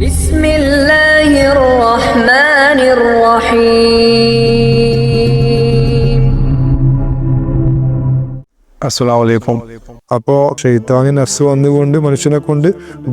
بسم الله الرحمن الرحيم അസ്സലാമു അലൈക്കും അപ്പോൾ ഷെയ്ത്താനി നഫ്സ് വന്നുകൊണ്ട് മനുഷ്യനെ കൊണ്ട്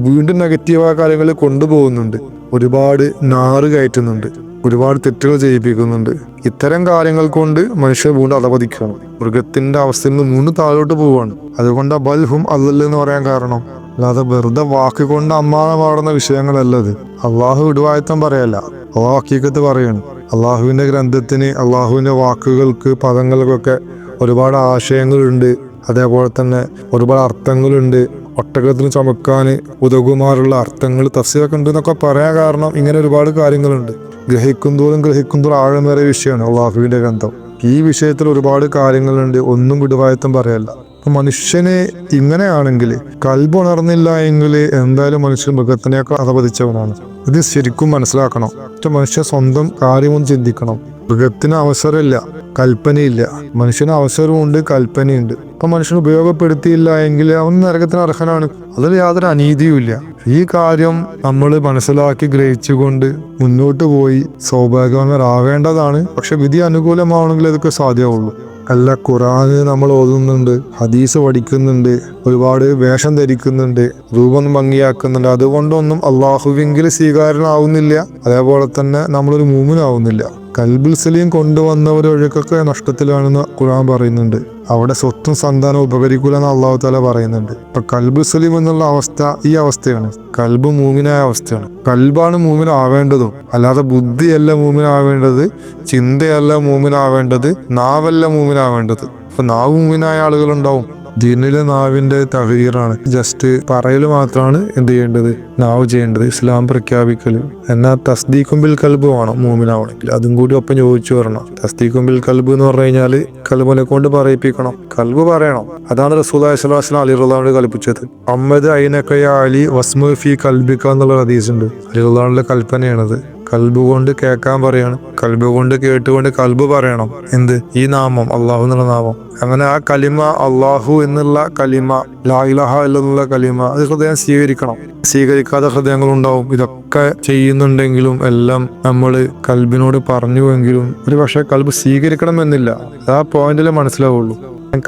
വീണ്ടും നെഗറ്റീവായ കാര്യങ്ങൾ കൊണ്ടുപോകുന്നുണ്ട് ഒരുപാട് നാറ് കയറ്റുന്നുണ്ട് ഒരുപാട് തെറ്റുകൾ ചെയ്യിപ്പിക്കുന്നുണ്ട് ഇത്തരം കാര്യങ്ങൾ കൊണ്ട് മനുഷ്യൻ വീണ്ടും അധപതിക്കുകയാണ് മൃഗത്തിന്റെ അവസ്ഥയിൽ നിന്ന് വീണ്ടും താഴോട്ട് പോവുകയാണ് അതുകൊണ്ട് ബൽഹും അല്ലല്ല എന്ന് പറയാൻ കാരണം അല്ലാതെ വെറുതെ വാക്ക് കൊണ്ട് അമ്മാനെ പാടുന്ന വിഷയങ്ങളല്ല ഇത്. അള്ളാഹു ഇടുവായത്തം പറയല്ല. അള്ളാഹു ഹക്കീക്കത്ത് പറയാണ്. അള്ളാഹുവിന്റെ ഗ്രന്ഥത്തിന് അള്ളാഹുവിന്റെ വാക്കുകൾക്ക് പദങ്ങൾക്കൊക്കെ ഒരുപാട് ആശയങ്ങളുണ്ട്. അതേപോലെ തന്നെ ഒരുപാട് അർത്ഥങ്ങളുണ്ട്. ഒട്ടകത്തിന് ചുമക്കാൻ ഉതകുമാറുള്ള അർത്ഥങ്ങൾ തഫ്സീറൊക്കെ ഉണ്ട് എന്നൊക്കെ പറയാൻ കാരണം ഇങ്ങനെ ഒരുപാട് കാര്യങ്ങളുണ്ട്. ഗ്രഹിക്കും തോറും ഗ്രഹിക്കും തോറും ആഴമേറിയ വിഷയമാണ് അള്ളാഹുവിന്റെ ഗ്രന്ഥം. ഈ വിഷയത്തിൽ ഒരുപാട് കാര്യങ്ങളുണ്ട്. ഒന്നും വിടുവായത്തം പറയല്ല. മനുഷ്യന് ഇങ്ങനെയാണെങ്കിൽ കൽബ് ഉണർന്നില്ല എങ്കിൽ എന്തായാലും മനുഷ്യൻ മൃഗത്തിനെയൊക്കെ അധപതിച്ചവനാണ് ഇത് ശരിക്കും മനസ്സിലാക്കണം. മറ്റു മനുഷ്യ സ്വന്തം കാര്യവും ചിന്തിക്കണം. മൃഗത്തിന് അവസരമില്ല. കൽപ്പനയില്ല. മനുഷ്യന് അവസരമുണ്ട് കൽപ്പനയുണ്ട്. അപ്പൊ മനുഷ്യൻ ഉപയോഗപ്പെടുത്തിയില്ല എങ്കിൽ അവൻ നരകത്തിന് അർഹനാണ്. അതിൽ യാതൊരു അനീതിയുമില്ല ഈ കാര്യം നമ്മൾ മനസ്സിലാക്കി ഗ്രഹിച്ചുകൊണ്ട് മുന്നോട്ട് പോയി സൗഭാഗ്യവാന്മാരാവേണ്ടതാണ്. പക്ഷെ വിധി അനുകൂലമാവണമെങ്കിൽ ഇതൊക്കെ സാധ്യമാവുള്ളൂ. അല്ല ഖുറാന് നമ്മൾ ഓതുന്നുണ്ട് ഹദീസ് പഠിക്കുന്നുണ്ട് ഒരുപാട് വേഷം ധരിക്കുന്നുണ്ട് രൂപം ഭംഗിയാക്കുന്നുണ്ട്. അതുകൊണ്ടൊന്നും അള്ളാഹുവിങ്കിൽ സ്വീകാരനാവുന്നില്ല അതേപോലെ തന്നെ നമ്മളൊരു മൂമിനാവുന്നില്ല. കൽബുൽ സലീം കൊണ്ടുവന്നവരൊഴുക്കൊക്കെ നഷ്ടത്തിലാണെന്ന് ഖുർആൻ പറയുന്നുണ്ട്. അവിടെ സ്വത്തും സന്താനം ഉപകരിക്കൂല എന്ന് അള്ളാഹു താല പറയുന്നുണ്ട്. ഇപ്പൊ കൽബുൽ സലീം എന്നുള്ള അവസ്ഥ ഈ അവസ്ഥയാണ്. കൽബ് മൂമിനായ അവസ്ഥയാണ്. കൽബാണ് മൂമിനാവേണ്ടതും. അല്ലാതെ ബുദ്ധിയല്ല മൂമിനാവേണ്ടത് ചിന്തയല്ല മൂമിനാവേണ്ടത് നാവല്ല മൂമിനാവേണ്ടത്. ഇപ്പൊ നാവ് മൂമിനായ ആളുകളുണ്ടാവും. ദീനിലെ നാവിന്റെ തഹീറാണ് ജസ്റ്റ് പറയൽ മാത്രമാണ് എന്ത് ചെയ്യേണ്ടത്? നാവ് ചെയ്യേണ്ടത് ഇസ്ലാം പ്രഖ്യാപിക്കൽ എന്നാൽ തസ്ദീഖുംബിൽ കൽബ് വേണം മൂമിനാവണമെങ്കിൽ. അതും കൂടി ഒപ്പം ചോദിച്ചു വരണം. തസ്ദീഖുംബിൽ കൽബ് എന്ന് പറഞ്ഞു കഴിഞ്ഞാൽ കൽബിനെ കൊണ്ട് പറയിപ്പിക്കണം. കൽബ് പറയണം. അതാണ് സ്വലാസ്ലാം അലി റുള്ളാണ്ട് കൽപ്പിച്ചത്. അമ്മദ് ഐനക്കയ അലി വസ്മു ഫി കൽബിക്ക എന്നുള്ള ഹദീസ് ഉണ്ട് അലി റുള്ളാണ്ടിലെ കൽപ്പനയാണത്. കൽബ് കൊണ്ട് കേൾക്കാൻ പറയാണ്. കൽബ് കൊണ്ട് കേട്ടുകൊണ്ട് കൽബ് പറയണം. എന്ത്? ഈ നാമം അള്ളാഹു എന്നുള്ള നാമം. അങ്ങനെ ആ കലിമ അള്ളാഹു എന്നുള്ള കലിമ ലായിലഹ എന്നുള്ള കലിമ അത് ഹൃദയം സ്വീകരിക്കണം. സ്വീകരിക്കാത്ത ഹൃദയങ്ങളുണ്ടാവും. ഇതൊക്കെ ചെയ്യുന്നുണ്ടെങ്കിലും എല്ലാം നമ്മൾ കൽബിനോട് പറഞ്ഞുവെങ്കിലും ഒരു പക്ഷേ കൽബ് സ്വീകരിക്കണമെന്നില്ല. ആ പോയിന്റിൽ മനസ്സിലാവുള്ളൂ.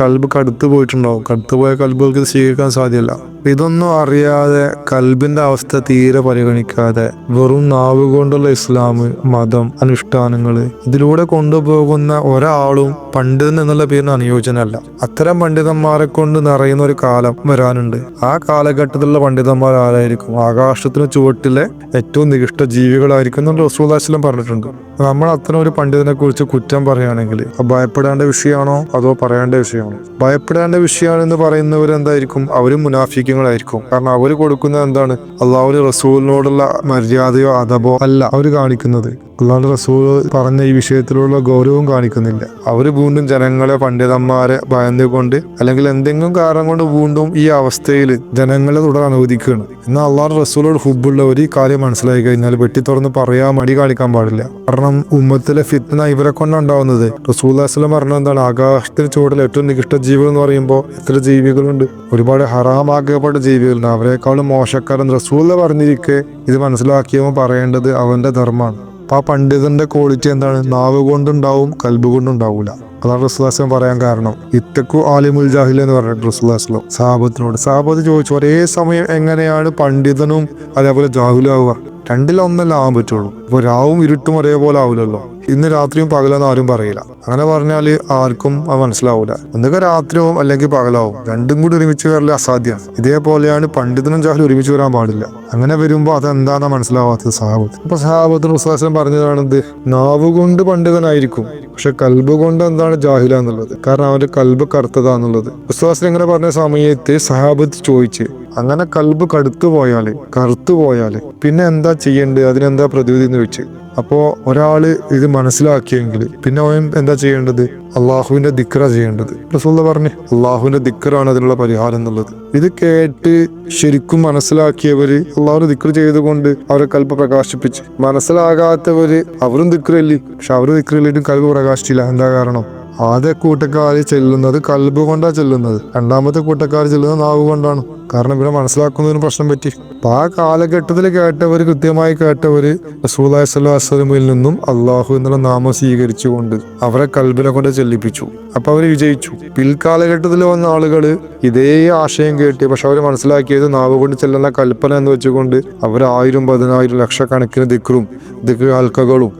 കൽബ് കടുത്തു പോയിട്ടുണ്ടാവും. കടുത്തു പോയ കൽബുകൾക്ക് സ്വീകരിക്കാൻ സാധ്യമല്ല ഇതൊന്നും അറിയാതെ കൽബിന്റെ അവസ്ഥ തീരെ പരിഗണിക്കാതെ വെറും നാവ് കൊണ്ടുള്ള ഇസ്ലാം മതം അനുഷ്ഠാനങ്ങൾ ഇതിലൂടെ കൊണ്ടുപോകുന്ന ഒരാളും പണ്ഡിതൻ എന്നുള്ള പേരിന് അനുയോജ്യനല്ല. അത്തരം പണ്ഡിതന്മാരെ കൊണ്ട് നിറയുന്ന ഒരു കാലം വരാനുണ്ട്. ആ കാലഘട്ടത്തിലുള്ള പണ്ഡിതന്മാർ ആരായിരിക്കും? ആകാശത്തിന് ചുവട്ടിലെ ഏറ്റവും നികിഷ്ട ജീവികളായിരിക്കും എന്നുള്ള റസൂദാസ്ലം പറഞ്ഞിട്ടുണ്ട്. നമ്മൾ അത്തരം ഒരു പണ്ഡിതനെ കുറിച്ച് കുറ്റം പറയുകയാണെങ്കിൽ ഭയപ്പെടേണ്ട വിഷയമാണോ? അതോ പറയേണ്ട വിഷയമാണോ? ഭയപ്പെടേണ്ട വിഷയമാണെന്ന് പറയുന്നവരെന്തായിരിക്കും? അവരും അവരും മുനാഫിക്കങ്ങളായിരിക്കും കാരണം അവർ കൊടുക്കുന്നത് എന്താണ്? അള്ളാഹുൽ റസൂലിനോടുള്ള മര്യാദയോ അതബോ അല്ല അവർ കാണിക്കുന്നത്. അള്ളാഹു റസൂൽ പറഞ്ഞ ഈ വിഷയത്തിലുള്ള ഗൗരവം കാണിക്കുന്നില്ല. അവർ വീണ്ടും ജനങ്ങളെ പണ്ഡിതന്മാരെ ഭയന്നുകൊണ്ട് അല്ലെങ്കിൽ എന്തെങ്കിലും കാരണം കൊണ്ട് വീണ്ടും ഈ അവസ്ഥയിൽ ജനങ്ങളെ തുടരെ അനുവദിക്കുകയാണ്. എന്നാൽ അള്ളാഹു റസൂലോട് ഹുബുള്ളവർ ഈ കാര്യം മനസ്സിലായി കഴിഞ്ഞാൽ വെട്ടി തുറന്ന് പറയാൻ മടി കാണിക്കാൻ പാടില്ല. കാരണം ഉമ്മത്തിലെ ഫിത്ന ഇവരെ കൊണ്ടുണ്ടാവുന്നത് റസൂൽ അസ്ലം പറഞ്ഞ എന്താണ്? ആകാശത്തിന് ചുവടിൽ ഏറ്റവും നികിഷ്ട ജീവികൾ എന്ന് പറയുമ്പോൾ എത്ര ജീവികളുണ്ട്? ഒരുപാട് ഹറാമാക്കപ്പെട്ട ജീവികളുണ്ട് അവരെക്കാളും മോശക്കാരൻ റസൂല പറഞ്ഞിരിക്കെ ഇത് മനസ്സിലാക്കിയവൻ പറയേണ്ടത് അവന്റെ ധർമ്മമാണ്. ആ പണ്ഡിതന്റെ ക്വാളിറ്റി എന്താണ്? നാവ് കൊണ്ടുണ്ടാവും കൽബ് കൊണ്ടുണ്ടാവൂല. അതാണ് റസുല്ലാസ്ലം പറയാൻ കാരണം. ഇത്തക്കു ആലിമുൽ ജാഹിൽ എന്ന് പറഞ്ഞിട്ട് റസുല്ലാസ്ലം സാബത്തിനോട് സാബത്ത് ചോദിച്ചു ഒരേ സമയം എങ്ങനെയാണ് പണ്ഡിതനും അതേപോലെ ജാഹുലാവുക രണ്ടിലൊന്നല്ല ആവാൻ പറ്റുള്ളൂ. ഇപ്പൊ രാവും ഇരുട്ടും ഒരേപോലെ ആവില്ലല്ലോ. ഇന്ന് രാത്രിയും പകലെന്ന് ആരും പറയില്ല. അങ്ങനെ പറഞ്ഞാൽ ആർക്കും അത് മനസ്സിലാവൂല. ഒന്നുകിൽ രാത്രിയാവും അല്ലെങ്കിൽ പകലാവും. രണ്ടും കൂടി ഒരുമിച്ച് വരൽ അസാധ്യമാണ് ഇതേപോലെയാണ് പണ്ഡിതനും ജാഹലും ഒരുമിച്ച് വരാൻ പാടില്ല. അങ്ങനെ വരുമ്പോൾ അതെന്താണെന്ന് മനസ്സിലാവാത്തത് സഹാബത്ത് അപ്പൊ സഹാബത്തിന് ഉസ്താസം പറഞ്ഞതാണെന്ത്? നാവ് കൊണ്ട് പണ്ഡിതനായിരിക്കും. പക്ഷെ കൽബ് കൊണ്ട് എന്താണ് ജാഹില എന്നുള്ളത്? കാരണം അവന്റെ കൽബ് കറുത്തതാന്നുള്ളത്. വിശ്വാസം ഇങ്ങനെ പറഞ്ഞ സമയത്ത് സഹാബത്ത് ചോദിച്ച് അങ്ങനെ കൽബ് കടുത്തു പോയാൽ കറുത്തു പോയാൽ പിന്നെ എന്താ ചെയ്യേണ്ടത്? അതിനെന്താ പ്രതിവിധി എന്ന് വെച്ച് അപ്പോ ഒരാൾ ഇത് മനസ്സിലാക്കിയെങ്കിൽ പിന്നെ അവൻ എന്താ ചെയ്യേണ്ടത്? അള്ളാഹുവിന്റെ ദിക്ര ചെയ്യേണ്ടത്. റസൂള്ള പറഞ്ഞു അള്ളാഹുവിന്റെ ദിക്റാണ് അതിനുള്ള പരിഹാരം എന്നുള്ളത്. ഇത് കേട്ട് ശരിക്കും മനസ്സിലാക്കിയവര് അള്ളാഹുവിന്റെ ദിക്ര ചെയ്തുകൊണ്ട് അവരെ കൽപ്പ് പ്രകാശിപ്പിച്ച്. മനസ്സിലാകാത്തവര് അവരും ദിക്രല്ലേ പക്ഷെ അവർ ദിക്രല്ലിട്ടും കൽപ്പ് പ്രകാശിച്ചില്ല. എന്താ കാരണം? ആദ്യ കൂട്ടക്കാർ ചെല്ലുന്നത് കൽബ് കൊണ്ടാണ് ചെല്ലുന്നത്. രണ്ടാമത്തെ കൂട്ടക്കാർ ചെല്ലുന്നത് നാവ് കൊണ്ടാണ്. കാരണം ഇവിടെ മനസ്സിലാക്കുന്നതിന് പ്രശ്നം പറ്റി. അപ്പൊ ആ കാലഘട്ടത്തിൽ കേട്ടവർ കൃത്യമായി കേട്ടവര് റസൂലായി സ്വലാസ്ലമിൽ നിന്നും അള്ളാഹു എന്നുള്ള നാമം സ്വീകരിച്ചുകൊണ്ട് അവരെ കൽബിനെ കൊണ്ട് ചെല്ലിപ്പിച്ചു. അപ്പൊ അവർ വിജയിച്ചു. പിൽക്കാലഘട്ടത്തിൽ വന്ന ആളുകൾ ഇതേ ആശയം കേട്ടി പക്ഷെ അവർ മനസ്സിലാക്കിയത് നാവ് കൊണ്ട് ചെല്ലുന്ന കൽപ്പന എന്ന് വെച്ചുകൊണ്ട് അവർ ആയിരം പതിനായിരം ലക്ഷക്കണക്കിന് ദിക്റും ദിക്ർ ഹൽക്കകളും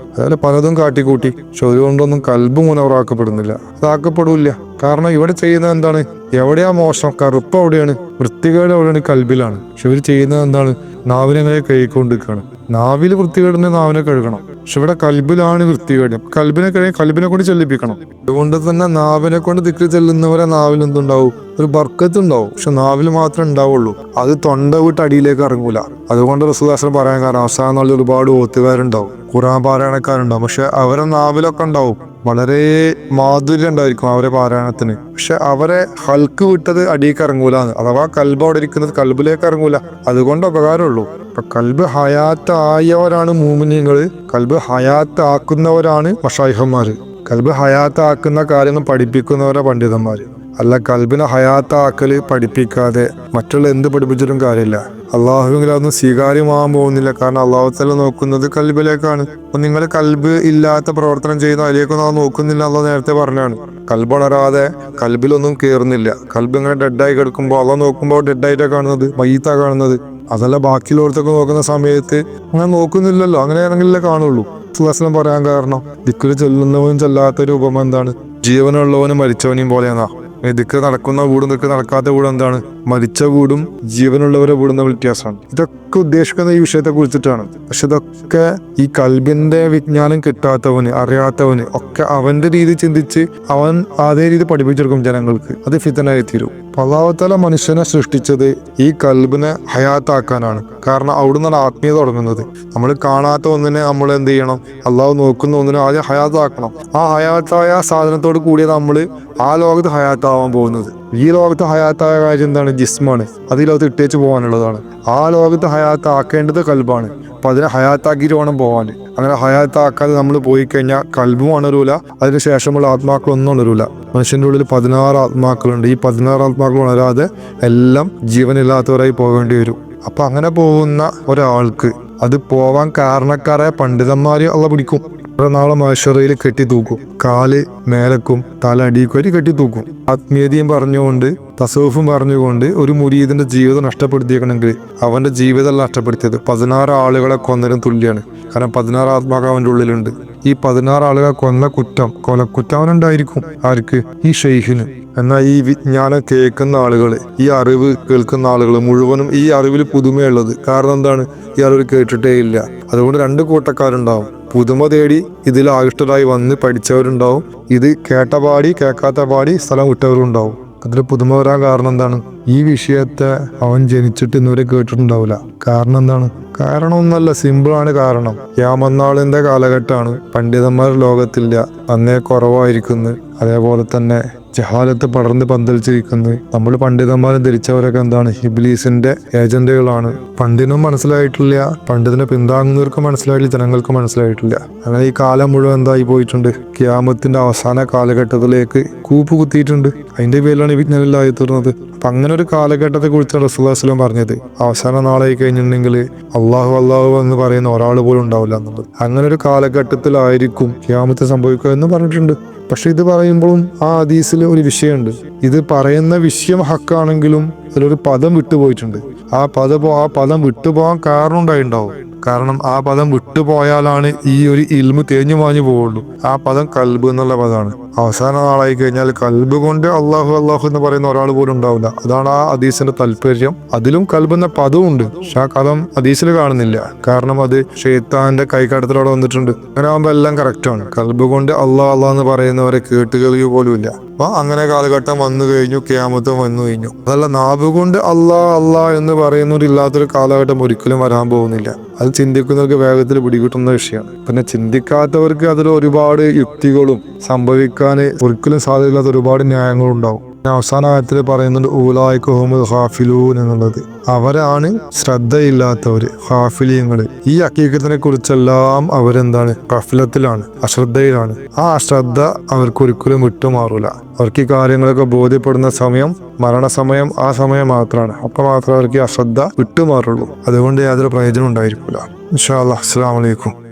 പലതും കാട്ടിക്കൂട്ടി. പക്ഷെ അതുകൊണ്ടൊന്നും കൽബ് മുനവറാക്കപ്പെടുന്നില്ല. അതാക്കപ്പെടില്ല. കാരണം ഇവിടെ ചെയ്യുന്നത് എന്താണ്? എവിടെയാ മോശം? കറുപ്പ് എവിടെയാണ് വൃത്തികേട് എവിടെയാണ് കൽബിലാണ്. പക്ഷെ ഇവർ ചെയ്യുന്നത് എന്താണ്? നാവിനെങ്ങനെ കഴുകിക്കൊണ്ടിരിക്കുകയാണ്. നാവിൽ വൃത്തികേടിനെ നാവിനെ കഴുകണം. പക്ഷെ ഇവിടെ കൽബിലാണ് വൃത്തികേട്. കൽബിനെ കഴുകി കൽബിനെ കൊണ്ട് ചെല്ലിപ്പിക്കണം. അതുകൊണ്ട് തന്നെ നാവിനെ കൊണ്ട് തിക്കി ചെല്ലുന്നവരെ നാവിൽ എന്തുണ്ടാവും? ഒരു ബർക്കത്ത് ഉണ്ടാവും പക്ഷെ നാവിൽ മാത്രം ഉണ്ടാവുള്ളൂ. അത് തൊണ്ട വിട്ട് അടിയിലേക്ക് ഇറങ്ങൂല. അതുകൊണ്ട് റസൂദാസനം പറയാൻ കാരണം അവസാനം നാളിൽ ഒരുപാട് ഓത്തുകാരുണ്ടാവും. ഖുറാൻ പാരായണക്കാരുണ്ടാവും. പക്ഷെ അവരെ നാവിലൊക്കെ ഉണ്ടാവും. വളരെ മാധുര്യം ഉണ്ടായിരിക്കും അവരെ പാരായണത്തിന്. പക്ഷെ അവരെ ഹൽക്ക് വിട്ടത് അടിയിലേക്ക് ഇറങ്ങൂല അഥവാ കൽബ് അവിടെ ഇരിക്കുന്നത് കൽബിലേക്ക് ഇറങ്ങൂല അതുകൊണ്ട് ഉപകാരമുള്ളൂ. ഇപ്പൊ കൽബ് ഹയാത്ത് ആയവരാണ് മൂമിനിയങ്ങൾ കൽബ് ഹയാത്ത് ആക്കുന്നവരാണ് മഷായിഹന്മാര്. കൽബ് ഹയാത്ത് ആക്കുന്ന കാര്യങ്ങൾ പഠിപ്പിക്കുന്നവരാണ് പണ്ഡിതന്മാര്. അല്ല കൽബിനെ ഹയാത്താക്കൽ പഠിപ്പിക്കാതെ മറ്റുള്ള എന്ത് പഠിപ്പിച്ചിട്ടും കാര്യമില്ല. അള്ളാഹുവിൽ അതൊന്നും സ്വീകാര്യമാകാൻ പോകുന്നില്ല. കാരണം അള്ളാഹു തല നോക്കുന്നത് കൽബിലേക്കാണ്. അപ്പൊ നിങ്ങൾ കൽബ് ഇല്ലാത്ത പ്രവർത്തനം ചെയ്യുന്ന അതിലേക്കൊന്നും അത് നോക്കുന്നില്ല അള്ളാഹ് നേരത്തെ പറഞ്ഞാണ്. കൽബുണരാതെ കൽബിലൊന്നും കയറുന്നില്ല കൽബ് ഇങ്ങനെ ഡെഡായി കിടക്കുമ്പോൾ അള്ളാഹ് നോക്കുമ്പോൾ ഡെഡായിട്ടാണ് കാണുന്നത് മയ്യത്താണ് കാണുന്നത്. അതല്ല ബാക്കിയുള്ളവർക്കൊക്കെ നോക്കുന്ന സമയത്ത് അങ്ങനെ നോക്കുന്നില്ലല്ലോ. അങ്ങനെയാണെങ്കിലേ കാണുള്ളൂ. സുഹാസനം പറയാൻ കാരണം ദിക്കിൽ ചെല്ലുന്നവനും ചെല്ലാത്ത രൂപം എന്താണ്? ജീവനുള്ളവനും മരിച്ചവനെയും പോലെയാണോ ദിക്ക് നടക്കുന്ന വീടും ദിക്ക് നടക്കാത്ത വീടും എന്താണ്? മരിച്ച വീടും ജീവനുള്ളവരെ വീടുന്ന വ്യത്യാസമാണ്. ഇതൊക്കെ ഉദ്ദേശിക്കുന്ന ഈ വിഷയത്തെ കുറിച്ചിട്ടാണ്. പക്ഷെ ഇതൊക്കെ ഈ കൽബിന്റെ വിജ്ഞാനം കിട്ടാത്തവന് അറിയാത്തവന് ഒക്കെ അവന്റെ രീതി ചിന്തിച്ച് അവൻ അതേ രീതി പഠിപ്പിച്ചെടുക്കും ജനങ്ങൾക്ക്. അത് ഫിത്തനായി തീരും പലാവത്തല മനുഷ്യനെ സൃഷ്ടിച്ചത് ഈ കൽബിനെ ഹയാത്താക്കാനാണ്. കാരണം അവിടുന്നാണ് ആത്മീയത തുടങ്ങുന്നത്. നമ്മൾ കാണാത്ത ഒന്നിനെ നമ്മൾ എന്ത് ചെയ്യണം? അള്ളാഹു നോക്കുന്ന ഒന്നിനെ ആദ്യം ഹയാത്താക്കണം. ആ ഹയാത്തായ സാധനത്തോട് കൂടിയ നമ്മൾ ആ ലോകത്ത് ഹയാത്താവാൻ പോകുന്നത്. ഈ ലോകത്ത് ഹയാത്തായ കാര്യം എന്താണ്? ജിസ്മാണ്. അത് ഈ ലോകത്ത് ഇട്ടേച്ച് പോകാനുള്ളതാണ്. ആ ലോകത്ത് ഹയാത്താക്കേണ്ടത് കൽബാണ്. അപ്പൊ അതിനെ ഹയാത്താക്കിയിട്ട് വേണം പോകാൻ. അങ്ങനെ ഹയാത്താക്കാതെ നമ്മൾ പോയി കഴിഞ്ഞാൽ കൽബും അണരൂല. അതിന് ശേഷമുള്ള ആത്മാക്കളൊന്നും ഉണരൂല മനുഷ്യന്റെ ഉള്ളിൽ പതിനാറ് ആത്മാക്കളുണ്ട്. ഈ പതിനാറ് ആത്മാക്കൾ ഉണരാതെ എല്ലാം ജീവനില്ലാത്തവരായി പോകേണ്ടി വരും. അപ്പൊ അങ്ങനെ പോകുന്ന ഒരാൾക്ക് അത് പോവാൻ കാരണക്കാരായ പണ്ഡിതന്മാരെ അള്ള പിടിക്കും. നാളെ മഹേശ്വറയിൽ കെട്ടി തൂക്കും കാൽ മേലക്കും തല അടിക്കുവരി കെട്ടി തൂക്കും ആത്മീയതയും പറഞ്ഞുകൊണ്ട് തസൂഫും പറഞ്ഞുകൊണ്ട് ഒരു മുരീദിന്റെ ജീവിതം നഷ്ടപ്പെടുത്തിയേക്കണമെങ്കിൽ അവന്റെ ജീവിതം നഷ്ടപ്പെടുത്തിയത്. പതിനാറ് ആളുകളെ കൊന്നതിനും തുല്യാണ്. കാരണം പതിനാറ് ആത്മാക്കൾ അവന്റെ ഉള്ളിലുണ്ട്. ഈ പതിനാറ് ആളുകൾ കൊന്ന കുറ്റം കൊലക്കുറ്റം അവനുണ്ടായിരിക്കും ആർക്ക്? ഈ ഷെയ്ഖിന്. എന്നാൽ ഈ വിജ്ഞാനം കേൾക്കുന്ന ആളുകൾ ഈ അറിവ് കേൾക്കുന്ന ആളുകൾ മുഴുവനും ഈ അറിവിൽ പുതുമയുള്ളത്. കാരണം എന്താണ്? ഈ അറിവ് കേട്ടിട്ടേ ഇല്ല. അതുകൊണ്ട് രണ്ട് കൂട്ടക്കാരുണ്ടാവും. പുതുമ തേടി ഇതിൽ ആകൃഷ്ടരായി വന്ന് പഠിച്ചവരുണ്ടാവും. ഇത് കേട്ട പാടി കേൾക്കാത്ത പാടി സ്ഥലം വിട്ടവരുണ്ടാവും. അതിൽ പുതുമ വരാൻ കാരണം എന്താണ്? ഈ വിഷയത്തെ അവൻ ജനിച്ചിട്ട് ഇന്നുവരെ കേട്ടിട്ടുണ്ടാവില്ല. കാരണം എന്താണ്? കാരണം ഒന്നല്ല സിമ്പിളാണ് കാരണം. യാമന്നാളിന്റെ കാലഘട്ടമാണ്. പണ്ഡിതന്മാർ ലോകത്തില്ല. അന്നേ കുറവായിരിക്കുന്നു. അതേപോലെ തന്നെ ജഹാലത്ത് പടർന്ന് പന്തലിച്ചിരിക്കുന്നത്. നമ്മൾ പണ്ഡിതന്മാരും ധരിച്ചവരൊക്കെ എന്താണ്? ഹിബിലീസിന്റെ ഏജന്റുകളാണ്. പണ്ടിനും മനസ്സിലായിട്ടില്ല. പണ്ഡിതനെ പിന്താങ്ങുന്നവർക്ക് മനസ്സിലായിട്ടില്ല ജനങ്ങൾക്കും മനസ്സിലായിട്ടില്ല. അങ്ങനെ ഈ കാലം മുഴുവൻ എന്തായി പോയിട്ടുണ്ട്? ക്യാമത്തിന്റെ അവസാന കാലഘട്ടത്തിലേക്ക് കൂപ്പ് കുത്തിയിട്ടുണ്ട് അതിന്റെ പേരിലാണ് ഈ വിജ്ഞാനില്ലായി തീർന്നത് അപ്പൊ അങ്ങനെ ഒരു കാലഘട്ടത്തെ കുറിച്ചാണ് റസുല്ലാസ്ലം പറഞ്ഞത്. അവസാന നാളായി കഴിഞ്ഞിട്ടുണ്ടെങ്കിൽ അള്ളാഹു അള്ളാഹു എന്ന് പറയുന്ന ഒരാൾ പോലും ഉണ്ടാവില്ല എന്നുള്ളത്. അങ്ങനെ ഒരു കാലഘട്ടത്തിലായിരിക്കും ക്യാമത്ത് സംഭവിക്കുക എന്ന് പറഞ്ഞിട്ടുണ്ട്. പക്ഷെ ഇത് പറയുമ്പോഴും ആ ഹദീസിൽ ഒരു വിഷയമുണ്ട്. ഇത് പറയുന്ന വിഷയം ഹക്കാണെങ്കിലും അതിലൊരു പദം വിട്ടുപോയിട്ടുണ്ട്. ആ പദം ആ പദം വിട്ടുപോകാൻ കാരണം ഉണ്ടായിണ്ടാവും കാരണം ആ പദം വിട്ടുപോയാലാണ് ഈ ഒരു ഇൽമ് തേഞ്ഞു മാഞ്ഞു പോവുള്ളൂ ആ പദം കൽബ് എന്നുള്ള പദമാണ്. അവസാന നാളായി കഴിഞ്ഞാൽ കൽബ് കൊണ്ട് അള്ളാഹു അള്ളാഹു എന്ന് പറയുന്ന ഒരാൾ പോലും ഉണ്ടാവില്ല. അതാണ് ആ അദീസിന്റെ താല്പര്യം. അതിലും കൽബ് എന്ന പദമുണ്ട് പക്ഷെ ആ കഥം അദീസിൽ കാണുന്നില്ല. കാരണം അത് ഷെയ്ത്താന്റെ കൈക്കടത്തിലൂടെ വന്നിട്ടുണ്ട്. അങ്ങനെ ആകുമ്പോൾ എല്ലാം കറക്റ്റാണ് കൽബ് കൊണ്ട് അള്ളാഹ് അള്ളാഹ് എന്ന് പറയുന്നവരെ കേട്ട് കേൾക്കുക പോലും ഇല്ല അപ്പൊ അങ്ങനെ കാലഘട്ടം വന്നു കഴിഞ്ഞു ക്യാമത്തും വന്നു കഴിഞ്ഞു. അതല്ല നാവ് കൊണ്ട് അള്ളാ അള്ളാ എന്ന് പറയുന്നവരില്ലാത്തൊരു കാലഘട്ടം ഒരിക്കലും വരാൻ പോകുന്നില്ല. അത് ചിന്തിക്കുന്നവർക്ക് വേഗത്തിൽ പിടികിട്ടുന്ന വിഷയമാണ്. പിന്നെ ചിന്തിക്കാത്തവർക്ക് അതിൽ ഒരുപാട് യുക്തികളും സംഭവിക്കാൻ ഒരിക്കലും സാധ്യതയില്ലാത്ത ഒരുപാട് ന്യായങ്ങളും ഉണ്ടാവും അവസാന കാര്യത്തിൽ പറയുന്നുണ്ട് ഊലായിക്കോമുൽ ഹാഫിലൂൻ എന്നുള്ളത്. അവരാണ് ശ്രദ്ധയില്ലാത്തവർ ഹാഫിലിയങ്ങൾ ഈ അക്കീക്കത്തിനെ കുറിച്ചെല്ലാം അവരെന്താണ്? കഫിലത്തിലാണ് അശ്രദ്ധയിലാണ്. ആ അശ്രദ്ധ അവർക്ക് ഒരിക്കലും വിട്ടുമാറൂല. അവർക്ക് ഈ കാര്യങ്ങളൊക്കെ ബോധ്യപ്പെടുന്ന സമയം മരണസമയം ആ സമയം മാത്രമാണ്. അപ്പൊ മാത്രമേ അവർക്ക് അശ്രദ്ധ വിട്ടുമാറുള്ളൂ. അതുകൊണ്ട് യാതൊരു പ്രയോജനം ഉണ്ടായിരിക്കില്ല ഇൻഷാ അല്ലാ അസ്സലാമു അലൈക്കും.